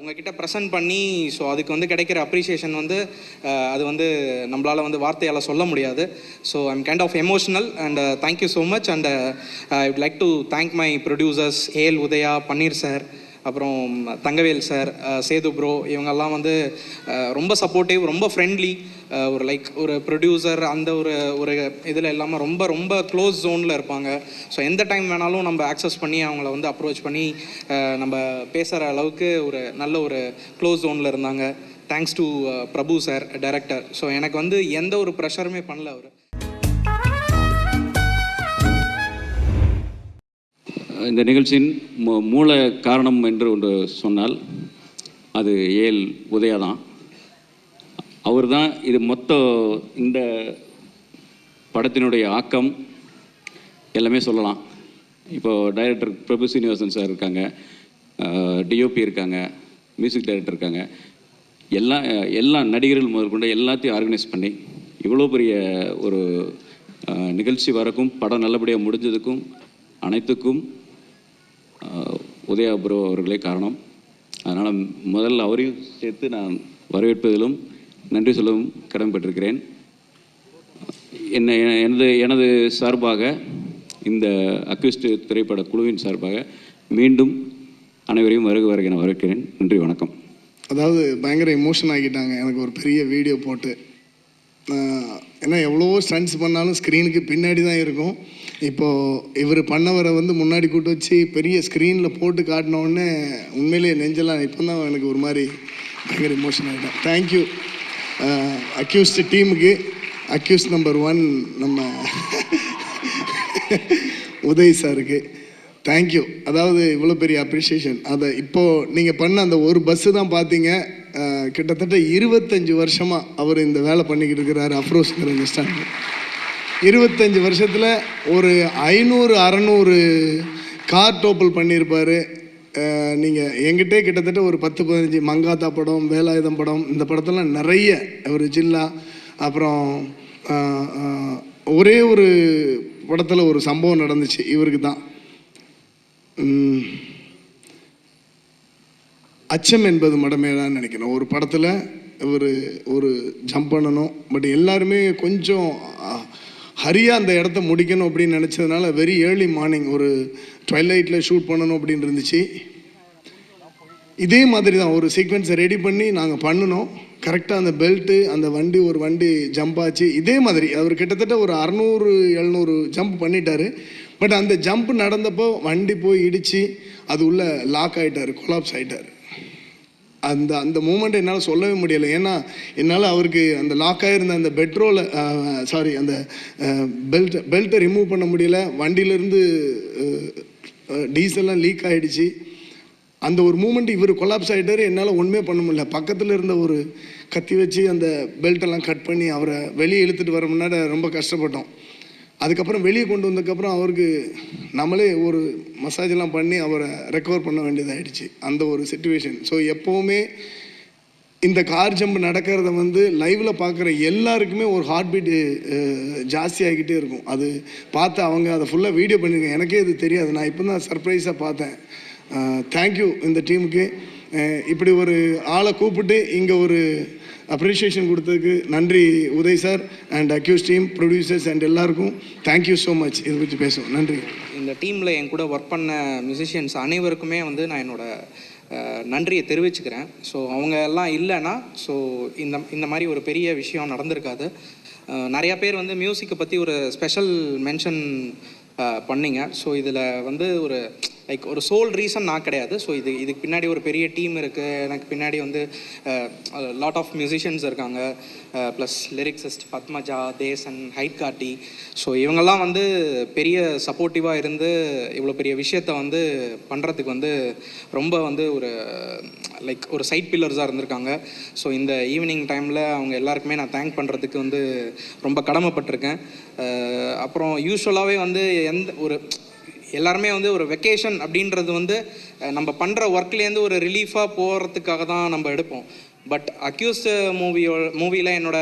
உங்ககிட்ட ப்ரெசென்ட் பண்ணி ஸோ அதுக்கு வந்து கிடைக்கிற அப்ரிசியேஷன் வந்து அது வந்து நம்மளால் வந்து வார்த்தையால் சொல்ல முடியாது. So I'm kind of emotional and thank you so much and I would like to thank my producers AL Udhaya Panneer sir அப்புறம் தங்கவேல் சார் சேது ப்ரோ இவங்கெல்லாம் வந்து ரொம்ப சப்போர்ட்டிவ் ரொம்ப ஃப்ரெண்ட்லி ஒரு லைக் ஒரு ப்ரொடியூசர் அந்த ஒரு ஒரு இதில் இல்லாமல் ரொம்ப ரொம்ப க்ளோஸ் ஜோனில் இருப்பாங்க. ஸோ எந்த டைம் வேணாலும் நம்ம ஆக்சஸ் பண்ணி அவங்கள வந்து அப்ரோச் பண்ணி நம்ம பேசுகிற அளவுக்கு ஒரு நல்ல ஒரு க்ளோஸ் ஜோனில் இருந்தாங்க. Thanks to Prabhu sir director so எனக்கு வந்து எந்த ஒரு ப்ரெஷருமே பண்ணல அவர். இந்த நிகழ்ச்சியின் மூ- மூல காரணம் என்று ஒன்று சொன்னால் அது ஏல் உதயா தான். அவர் தான் இது மொத்த இந்த படத்தினுடைய ஆக்கம் எல்லாமே சொல்லலாம். இப்போது டைரக்டர் பிரபு சீனிவாசன் சார் இருக்காங்க டிஓபி இருக்காங்க மியூசிக் டைரக்டர் இருக்காங்க. எல்லா எல்லா நடிகர்கள் முதற்கொண்டு எல்லாத்தையும் ஆர்கனைஸ் பண்ணி இவ்வளோ பெரிய ஒரு நிகழ்ச்சி வரக்கும் படம் நல்லபடியாக முடிஞ்சதுக்கும் அனைத்துக்கும் உதயா ப்ரோ அவர்களே காரணம். அதனால் முதல்ல அவரையும் சேர்த்து நான் வரவேற்பதிலும் நன்றி சொல்லவும் கடமைப்பட்டிருக்கிறேன் என்ன எனது எனது சார்பாக இந்த அக்யூஸ்ட் திரைப்பட குழுவின் சார்பாக மீண்டும் அனைவரையும் வருக வருக என வரவேற்கிறேன். நன்றி வணக்கம். அதாவது பயங்கர எமோஷன் ஆகிட்டாங்க. எனக்கு ஒரு பெரிய வீடியோ போட்டு. ஏன்னா எவ்வளோ ஸ்டண்ட்ஸ் பண்ணாலும் ஸ்க்ரீனுக்கு பின்னாடி தான் இருக்கும். இப்போது இவர் பண்ணவரை வந்து முன்னாடி கூட்டு வச்சு பெரிய ஸ்க்ரீனில் போட்டு காட்டினோடனே உண்மையிலே உண்மையிலேயே நெஞ்செல்லாம் இப்போ தான் எனக்கு ஒரு மாதிரி பயங்கர இமோஷன் ஆகிட்டேன் தேங்க்யூ அக்யூஸ்ட் டீமுக்கு அக்யூஸ் நம்பர் ஒன் நம்ம உதய் சாருக்கு. தேங்க்யூ அதாவது இவ்வளோ பெரிய அப்ரிஷியேஷன் அதை இப்போது நீங்கள் பண்ண அந்த ஒரு பஸ்ஸு தான் பார்த்தீங்க. கிட்டத்தட்ட இருபத்தஞ்சி வருஷமாக அவர் இந்த வேலை பண்ணிக்கிட்டு இருக்கிறாரு அஃப்ரோஸ்ங்கிற இந்த இருபத்தஞ்சு இருபத்தஞ்சி வருஷத்தில் ஒரு ஐநூறு அறநூறு கார் டோப்பல் பண்ணியிருப்பார். நீங்கள் எங்கிட்டே கிட்டத்தட்ட ஒரு பத்து பதினஞ்சு மங்காத்தா படம் வேலாயுதம் படம் இந்த படத்தெல்லாம் நிறைய ஒரு ஜில்லா அப்புறம் ஒரே ஒரு படத்தில் ஒரு சம்பவம் நடந்துச்சு இவருக்கு தான் அச்சம் என்பது மடமேடான்னு நினைக்கிறேன் ஒரு படத்தில் ஒரு ஒரு ஜம்ப் பண்ணணும். பட் எல்லாருமே கொஞ்சம் ஹரியாக அந்த இடத்த முடிக்கணும் அப்படின்னு நினச்சதுனால வெரி ஏர்லி மார்னிங் ஒரு ட்வைலைட்டில் ஷூட் பண்ணணும் அப்படின்னு இருந்துச்சு. இதே மாதிரி தான் ஒரு சீக்வன்ஸை ரெடி பண்ணி நாங்கள் பண்ணினோம். கரெக்டாக அந்த பெல்ட்டு அந்த வண்டி ஒரு வண்டி ஜம்ப் ஆச்சு. இதே மாதிரி அவர் கிட்டத்தட்ட ஒரு அறநூறு எழுநூறு ஜம்ப் பண்ணிட்டாரு. பட் அந்த ஜம்ப் நடந்தப்போ வண்டி போய் இடித்து அது உள்ள லாக் ஆகிட்டார் கொலாப்ஸ் ஆகிட்டார் அந்த அந்த மூமெண்ட் என்னால் சொல்லவே முடியலை. ஏன்னா என்னால் அவருக்கு அந்த லாக் ஆகிருந்த அந்த பெட்ரோலை சாரி அந்த பெல்ட் பெல்ட்டை ரிமூவ் பண்ண முடியல. வண்டியிலேருந்து டீசல்லாம் லீக் ஆகிடுச்சு அந்த ஒரு மூமெண்ட் இவர் கொலாப்ஸ் ஆகிட்டாரு என்னால் ஒன்றுமே பண்ண முடியல. பக்கத்தில் இருந்த ஒரு கத்தி வச்சு அந்த பெல்ட்டெல்லாம் கட் பண்ணி அவரை வெளியே இழுத்துட்டு வர முன்னாடி ரொம்ப கஷ்டப்பட்டோம். அதுக்கப்புறம் வெளியே கொண்டு வந்ததுக்கப்புறம் அவருக்கு நம்மளே ஒரு மசாஜெல்லாம் பண்ணி அவரை ரெக்கவர் பண்ண வேண்டியதாகிடுச்சு அந்த ஒரு சுச்சுவேஷன் ஸோ எப்போவுமே இந்த கார் ஜம்ப் நடக்கிறத வந்து லைவில் பார்க்குற எல்லாருக்குமே ஒரு ஹார்ட் பீட்டு ஜாஸ்தி ஆகிக்கிட்டே இருக்கும். அது பார்த்து அவங்க அதை ஃபுல்லாக வீடியோ பண்ணிருக்கேன் எனக்கே இது தெரியாது. நான் இப்போ தான் சர்ப்ரைஸாக பார்த்தேன். தேங்க்யூ இந்த டீமுக்கு இப்படி ஒரு ஆளை கூப்பிட்டு இங்கே ஒரு அப்ரிஷியேஷன் கொடுத்ததுக்கு நன்றி Uday sir and accused team producers and எல்லாருக்கும் தேங்க்யூ ஸோ மச் இதை பற்றி பேசுவோம். நன்றி. இந்த டீமில் என் கூட ஒர்க் பண்ண மியூசிஷியன்ஸ் அனைவருக்குமே வந்து நான் என்னோட நன்றியை தெரிவிச்சுக்கிறேன். ஸோ அவங்க எல்லாம் இல்லைன்னா ஸோ இந்த இந்த மாதிரி ஒரு பெரிய விஷயம் நடந்திருக்காது. நிறையா பேர் வந்து மியூசிக்கை பற்றி ஒரு ஸ்பெஷல் மென்ஷன் பண்ணிங்க. ஸோ இதில் வந்து ஒரு லைக் ஒரு சோல் ரீசன் நான் கிடையாது. ஸோ இது இதுக்கு பின்னாடி ஒரு பெரிய டீம் இருக்குது எனக்கு பின்னாடி வந்து லாட் ஆஃப் மியூசிஷியன்ஸ் இருக்காங்க. ப்ளஸ் லிரிக்ஸிஸ்ட் பத்மஜா தேசன் ஹைட் காட்டி ஸோ இவங்கெல்லாம் வந்து பெரிய சப்போர்ட்டிவாக இருந்து இவ்வளோ பெரிய விஷயத்த வந்து பண்ணுறதுக்கு வந்து ரொம்ப வந்து ஒரு லைக் ஒரு சைட் பில்லர்ஸாக இருந்திருக்காங்க. ஸோ இந்த ஈவினிங் டைமில் அவங்க எல்லாருக்குமே நான் தேங்க் பண்ணுறதுக்கு வந்து ரொம்ப கடமைப்பட்டிருக்கேன். அப்புறம் யூஸ்வலாகவே வந்து எந்த ஒரு எல்லாருமே வந்து ஒரு வெக்கேஷன் அப்படின்றது வந்து நம்ம பண்ணுற ஒர்க்லேருந்து ஒரு ரிலீஃபாக போகிறதுக்காக தான் நம்ம எடுப்போம். பட் அக்யூஸ்ட் மூவியோ மூவியில் என்னோட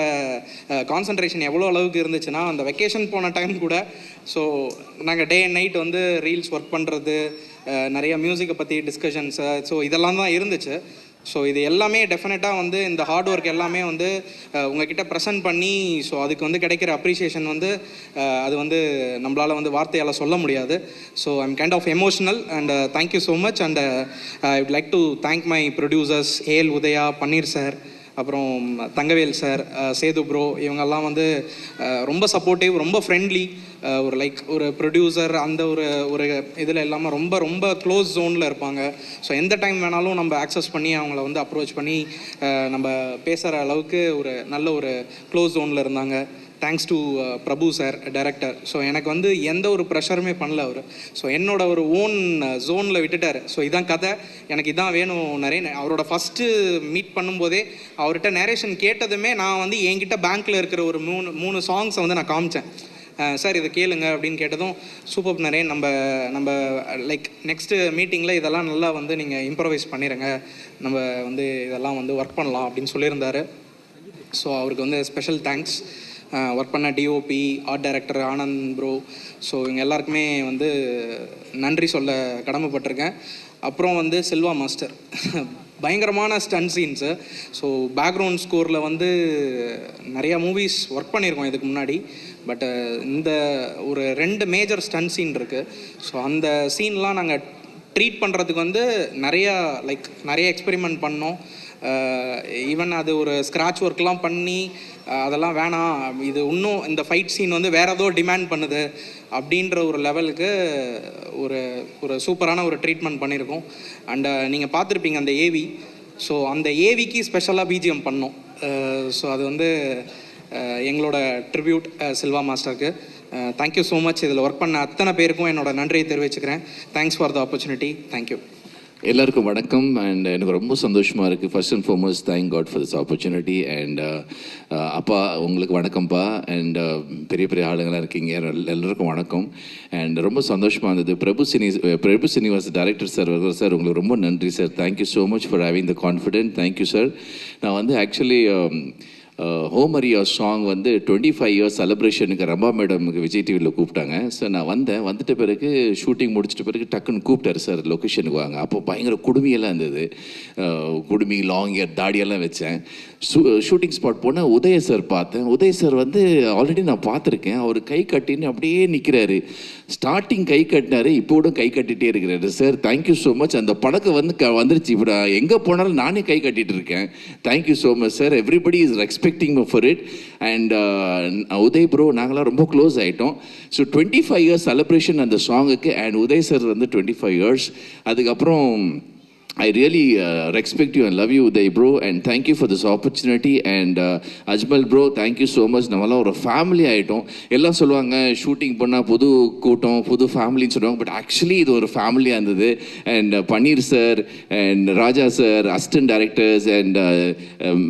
கான்சன்ட்ரேஷன் எவ்வளோ அளவுக்கு இருந்துச்சுன்னா அந்த வெக்கேஷன் போன டைம் கூட ஸோ நாங்கள் டே அண்ட் நைட் வந்து ரீல்ஸ் ஒர்க் பண்ணுறது நிறைய மியூசிக்கை பற்றி டிஸ்கஷன்ஸு ஸோ இதெல்லாம் தான் இருந்துச்சு. ஸோ இது எல்லாமே டெஃபினட்டாக வந்து இந்த ஹார்ட் ஒர்க் எல்லாமே வந்து உங்ககிட்ட ப்ரெசென்ட் பண்ணி ஸோ அதுக்கு வந்து கிடைக்கிற அப்ரிசியேஷன் வந்து அது வந்து நம்மளால் வந்து வார்த்தையால் சொல்ல முடியாது. So I'm kind of emotional and thank you so much and I would like to thank my producers AL Udaya Panneer sir அப்புறம் தங்கவேல் சார் சேது ப்ரோ இவங்கெல்லாம் வந்து ரொம்ப சப்போர்ட்டிவ் ரொம்ப ஃப்ரெண்ட்லி ஒரு லைக் ஒரு ப்ரொடியூசர் அந்த ஒரு ஒரு இதில் இல்லாமல் ரொம்ப ரொம்ப க்ளோஸ் ஜோனில் இருப்பாங்க. ஸோ எந்த டைம் வேணாலும் நம்ம ஆக்சஸ் பண்ணி அவங்கள வந்து அப்ரோச் பண்ணி நம்ம பேசுகிற அளவுக்கு ஒரு நல்ல ஒரு க்ளோஸ் ஜோனில் இருந்தாங்க. Thanks to Prabhu sir director so எனக்கு வந்து எந்த ஒரு ப்ரெஷருமே பண்ணல அவர். ஸோ என்னோட ஒரு ஓன் ஜோனில் uh, விட்டுட்டார். ஸோ இதான் கதை. எனக்கு இதான் வேணும் நிறைய அவரோட ஃபஸ்ட்டு மீட் பண்ணும்போதே அவர்கிட்ட நேரேஷன் கேட்டதுமே நான் வந்து என்கிட்ட பேங்க்கில் இருக்கிற ஒரு மூணு மூணு சாங்ஸை வந்து நான் காமிச்சேன். சார் இதை கேளுங்க அப்படின்னு கேட்டதும் சூப்பர் நிறைய நம்ம நம்ம லைக் நெக்ஸ்ட்டு மீட்டிங்கில் இதெல்லாம் நல்லா வந்து நீங்கள் இம்ப்ரவைஸ் பண்ணிடுங்க நம்ம வந்து இதெல்லாம் வந்து ஒர்க் பண்ணலாம் அப்படின்னு சொல்லியிருந்தாரு. ஸோ அவருக்கு வந்து ஸ்பெஷல் தேங்க்ஸ் ஒர்க் பண்ண DOP art director Anand bro so இவங்க எல்லாருக்குமே வந்து நன்றி சொல்ல கடமைப்பட்டிருக்கேன். அப்புறம் வந்து செல்வா மாஸ்டர் பயங்கரமான ஸ்டன் சீன்ஸு ஸோ பேக்ரவுண்ட் ஸ்கோரில் வந்து நிறையா மூவிஸ் ஒர்க் பண்ணியிருக்கோம் இதுக்கு முன்னாடி. பட் இந்த ஒரு ரெண்டு மேஜர் ஸ்டன் சீன் இருக்குது ஸோ அந்த சீன்லாம் நாங்கள் ட்ரீட் பண்ணுறதுக்கு வந்து நிறையா லைக் நிறைய எக்ஸ்பெரிமெண்ட் பண்ணோம். ஈவன் அது ஒரு ஸ்க்ராட்ச் ஒர்க்லாம் பண்ணி அதெல்லாம் வேணாம். இது இன்னும் இந்த ஃபைட் சீன் வந்து வேற ஏதோ டிமாண்ட் பண்ணுது அப்படின்ற ஒரு லெவலுக்கு ஒரு ஒரு சூப்பரான ஒரு ட்ரீட்மெண்ட் பண்ணியிருக்கோம் அண்டு நீங்கள் பார்த்துருப்பீங்க அந்த ஏவி ஸோ அந்த ஏவிக்கு ஸ்பெஷலாக பிஜிஎம் பண்ணோம். ஸோ அது வந்து எங்களோட ட்ரிபியூட் சில்வா மாஸ்டருக்கு தேங்க்யூ ஸோ மச் இதில் ஒர்க் பண்ண அத்தனை பேருக்கும் என்னோட நன்றியை தெரிவிச்சுக்கிறேன். Thanks for the opportunity thank you எல்லாருக்கும் வணக்கம் அண்ட் எனக்கு ரொம்ப சந்தோஷமாக இருக்குது first and foremost thank God for this opportunity and அப்பா உங்களுக்கு வணக்கம்ப்பா அண்ட் uh, பெரிய பெரிய ஆளுங்களாம் இருக்கீங்க. எல்லாருக்கும் வணக்கம். அண்ட் ரொம்ப சந்தோஷமாக இருந்தது. Prabhu cine Prabhu Srinivas director sir வருகிற சார் உங்களுக்கு ரொம்ப நன்றி sir thank you so much for having the confident thank you sir நான் வந்து ஆக்சுவலி ஹோமரியா சாங் வந்து டுவெண்ட்டி ஃபைவ் இயர்ஸ் செலிப்ரேஷனுக்கு ரம்பா மேடமுக்கு விஜய் டிவியில் கூப்பிட்டாங்க. சார் நான் வந்தேன். வந்துட்ட பிறகு ஷூட்டிங் முடிச்சிட்ட பிறகு டக்குன்னு கூப்பிட்டாரு சார் லொக்கேஷனுக்கு வாங்க. அப்போ பயங்கர குடுமியெல்லாம் இருந்தது. குடுமி லாங் இயர் தாடியெல்லாம் வச்சேன். ஷூட்டிங் ஸ்பாட் போனால் உதய சார் பார்த்தேன். உதய சார் வந்து ஆல்ரெடி நான் பார்த்துருக்கேன். அவர் கை கட்டின்னு அப்படியே நிற்கிறாரு ஸ்டார்டிங் கை கட்டினாரு இப்போடும் கை கட்டிகிட்டே இருக்கிறாரு. சார் தேங்க்யூ ஸோ மச் அந்த படக்கம் வந்து க வந்துருச்சு. இப்போ நான் எங்கே போனாலும் நானே கை கட்டிகிட்டு இருக்கேன். Thank you so much sir everybody is respecting for it and Uday bro நாங்களாம் ரொம்ப க்ளோஸ் ஆகிட்டோம் so twenty five years celebration அந்த சாங்குக்கு அண்ட் உதய் சார் வந்து டுவெண்ட்டி ஃபைவ் இயர்ஸ் அதுக்கப்புறம் I really uh, respect you and love you, Uday bro, and thank you for this opportunity. And uh, Ajmal bro, thank you so much. நம்மளாம் ஒரு family ஆகிட்டோம் எல்லாம் சொல்லுவாங்க shooting பண்ணால் புது கூட்டம் புது ஃபேமிலின்னு சொல்லுவாங்க. பட் ஆக்சுவலி இது ஒரு ஃபேமிலியாக இருந்தது. And Panneer sir and Raja sir assistant directors and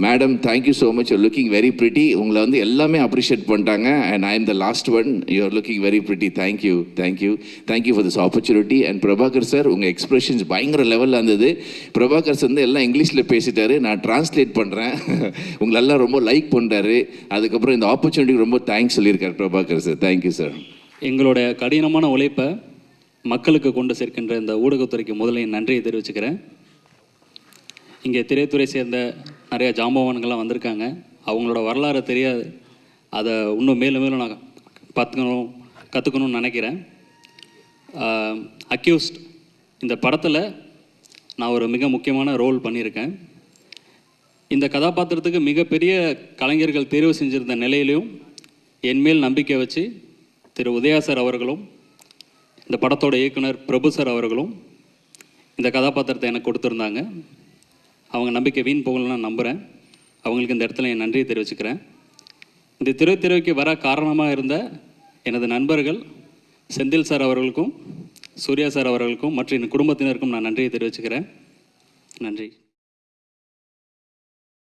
madam thank you so much you're looking very pretty உங்களை வந்து எல்லாமே அப்ரிஷியேட் பண்ணிட்டாங்க. And I am the last one you're looking very pretty thank you thank you thank you for this opportunity and Prabhakar sir உங்கள் expressions பயங்கர லெவலில் இருந்தது. பிரபாகர் வந்து எல்லாம் இங்கிலீஷில் பேசிட்டாரு. நான் டிரான்ஸ்லேட் பண்ணுறேன் உங்களெல்லாம் ரொம்ப லைக் பண்ணுறாரு அதுக்கப்புறம் இந்த ஆப்பர்ச்சுனிட்டிக்கு ரொம்ப தேங்க்ஸ் சொல்லியிருக்காரு பிரபாகர் சார் தேங்க்யூ சார் எங்களோட கடினமான உழைப்பை மக்களுக்கு கொண்டு சேர்க்கின்ற இந்த ஊடகத்துறைக்கு முதல்ல என் நன்றியை தெரிவிச்சுக்கிறேன். இங்கே திரைத்துறை சேர்ந்த நிறையா ஜாம்பவான்கள்லாம் வந்திருக்காங்க. அவங்களோட வரலாறு தெரியாது. அதை இன்னும் மேலும் மேலும் நான் பார்த்துக்கணும் கற்றுக்கணும்னு நினைக்கிறேன். அக்யூஸ்ட் இந்த படத்தில் நான் ஒரு மிக முக்கியமான ரோல் பண்ணியிருக்கேன். இந்த கதாபாத்திரத்துக்கு மிகப்பெரிய கலைஞர்கள் தேர்வு செஞ்சிருந்த நிலையிலையும் என் மேல் நம்பிக்கை வச்சு திரு உதயா சார் அவர்களும் இந்த படத்தோட இயக்குனர் பிரபு சார் அவர்களும் இந்த கதாபாத்திரத்தை எனக்கு கொடுத்துருந்தாங்க. அவங்க நம்பிக்கை வீண் போகலன்னு நான் நம்புகிறேன் அவங்களுக்கு இந்த இடத்துல என் நன்றியை தெரிவிச்சுக்கிறேன். இந்த திரைத்துறைக்கு வர காரணமாக இருந்த எனது நண்பர்கள் செந்தில் சார் அவர்களுக்கும் சூர்யா சார் அவர்களுக்கும் மற்றும் என் குடும்பத்தினருக்கும் நான் நன்றியை தெரிவிச்சுக்கிறேன். நன்றி.